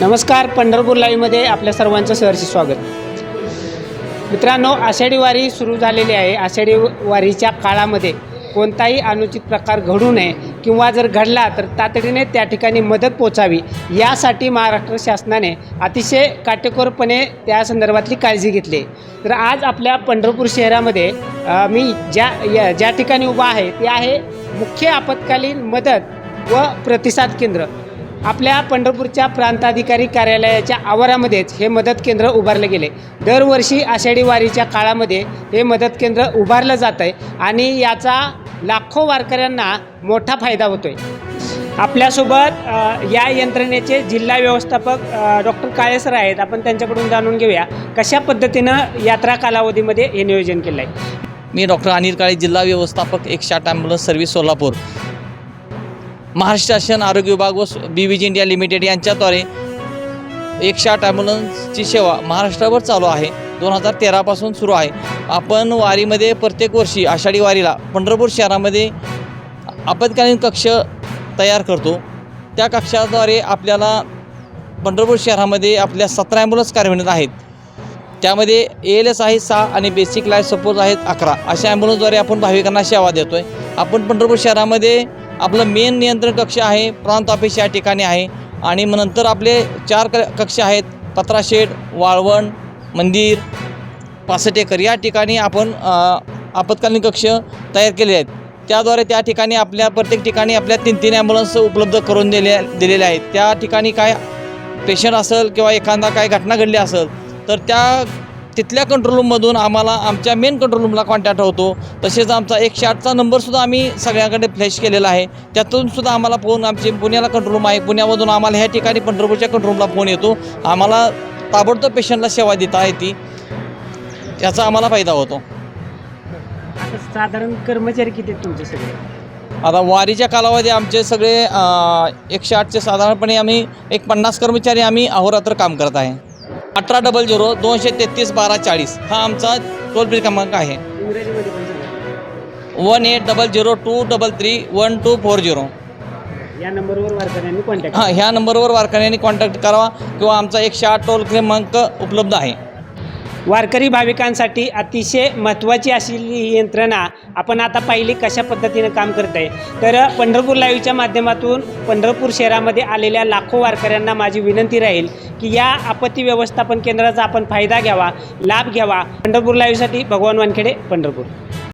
नमस्कार पंढरपूर लाईव्हमध्ये आपल्या सर्वांचं सहर्ष स्वागत. मित्रांनो आषाढी वारी सुरू झालेली आहे. आषाढी वारीच्या काळामध्ये कोणताही अनुचित प्रकार घडू नये किंवा जर घडला तर तातडीने त्या ठिकाणी मदत पोचावी यासाठी महाराष्ट्र शासनाने अतिशय काटेकोरपणे त्या संदर्भातली काळजी घेतली. आहे. तर आज आपल्या पंढरपूर शहरामध्ये मी ज्या या- ज्या ठिकाणी उभा आहे ते आहे मुख्य आपत्कालीन मदत व प्रतिसाद केंद्र. आपल्या पंढरपूरच्या प्रांताधिकारी कार्यालयाच्या आवारामध्येच हे मदत केंद्र उभारले गेले. दरवर्षी आषाढी वारीच्या काळामध्ये हे मदत केंद्र उभारलं जात आहे आणि याचा लाखो वारकऱ्यांना मोठा फायदा होतो आहे आपल्यासोबत या यंत्रणेचे जिल्हा व्यवस्थापक डॉक्टर काळेसर आहेत. आपण त्यांच्याकडून जाणून घेऊया कशा पद्धतीनं यात्रा कालावधीमध्ये हे नियोजन केलं आहे मी डॉक्टर अनिल काळे जिल्हा व्यवस्थापक एक शाट ॲम्ब्युलन्स सर्व्हिस सोलापूर. महाराष्ट्र शासन आरोग्य विभाग व बी इंडिया लिमिटेड यांच्याद्वारे एकशे आठ ॲम्ब्युलन्सची सेवा महाराष्ट्रावर चालू आहे. दोन हजार तेरापासून सुरू आहे. आपण वारीमध्ये प्रत्येक वर्षी आषाढी वारीला पंढरपूर शहरामध्ये आपत्कालीन कक्ष तयार करतो. त्या कक्षाद्वारे आपल्याला पंढरपूर शहरामध्ये आपल्या सतरा ॲम्ब्युलन्स कार्यान्वित आहेत. त्यामध्ये ए एल एस आहे सहा आणि बेसिक लाईफ सपोज आहेत अकरा. अशा ॲम्ब्युलन्सद्वारे आपण भाविकांना सेवा देतो आहे आपण पंढरपूर शहरामध्ये आपलं मेन नियंत्रण कक्ष आहे प्रांत ऑफिस या ठिकाणी आहे. आणि मग नंतर आपले चार क कक्ष आहेत पत्राशेड वाळवण मंदिर पासटेकर या ठिकाणी आपण आपत्कालीन कक्ष तयार केले आहेत. त्याद्वारे त्या ठिकाणी आपल्या प्रत्येक ठिकाणी आपल्या तीन तीन ॲम्ब्युलन्स उपलब्ध करून दिल्या दिलेल्या आहेत. त्या ठिकाणी काय पेशंट असेल किंवा एखादा काय घटना घडली असेल तर त्या तिथल्या कंट्रोल रूममधून आम्हाला आमच्या मेन कंट्रोल रूमला कॉन्टॅक्ट होतो. तसेच आमचा एकशे आठचा नंबरसुद्धा आम्ही सगळ्यांकडे फ्लॅश केलेला आहे. त्यातून सुद्धा आम्हाला फोन आमचे पुण्याला कंट्रोल रूम आहे. पुण्यामधून आम्हाला ह्या ठिकाणी पंढरपूरच्या कंट्रोल रूमला फोन येतो. आम्हाला ताबडतोब पेशंटला सेवा देता येते. त्याचा आम्हाला फायदा होतो. आता साधारण कर्मचारी किती आहेत तुमचे सगळे? आता वारीच्या कालावधी आमचे सगळे एकशे आठचे साधारणपणे आम्ही एक पन्नास कर्मचारी आम्ही अहोरात्र काम करत आहे. अठरा डबल झिरो दोनशे तेहतीस बारा चाळीस. हा आमचा टोल फ्री क्रमांक आहे. One eight double zero two double three one two four zero या नंबरवर वारकऱ्यांनी कॉन्टॅक्ट हां ह्या नंबरवर वारकऱ्यांनी कॉन्टॅक्ट करावा किंवा आमचा एकशे आठ टोल क्रमांक उपलब्ध आहे. वारकरी भाविकांसाठी अतिशय महत्त्वाची असलेली ही यंत्रणा आपण आता पाहिली कशा पद्धतीनं काम करत आहे. तर पंढरपूर लाईव्हच्या माध्यमातून पंढरपूर शहरामध्ये आलेल्या लाखो वारकऱ्यांना माझी विनंती राहील की या आपत्ती व्यवस्थापन केंद्राचा आपण फायदा घ्यावा लाभ घ्यावा. पंढरपूर लाईव्हसाठी भगवान वानखेडे पंढरपूर.